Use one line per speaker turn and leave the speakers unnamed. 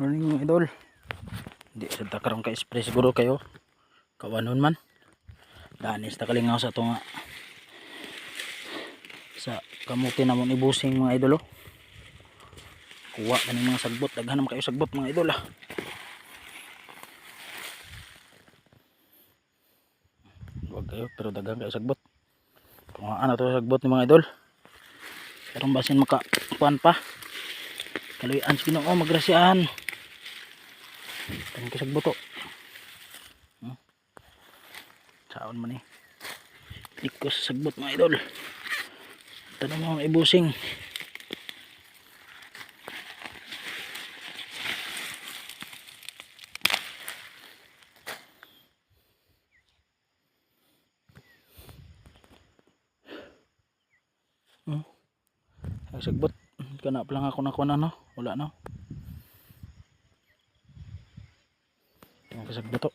Morning mga idol. Di sa takarong ka spray siguro kayo. Kawanon man. Danis ta kalingaw sa tunga. Sa kamuti namon ibusing mga idol oh. Kuha kani mga sagbot, daghan naman kayo sagbot mga idol ah. Huwag kayo pero daghan kayo sagbot. Kung ano to sagbot ni mga idol. Pero basin maka kuan pa. Kaluyan sa Ginoo magrasyan. Tanong ko sa buto. Hmm. Saon man eh. Ikos sa sagbot mga idol. Tanong ang ibusing. Hmm. Sagbot. Kana pa lang ako na kuha no. Wala no. Ang kasagbato.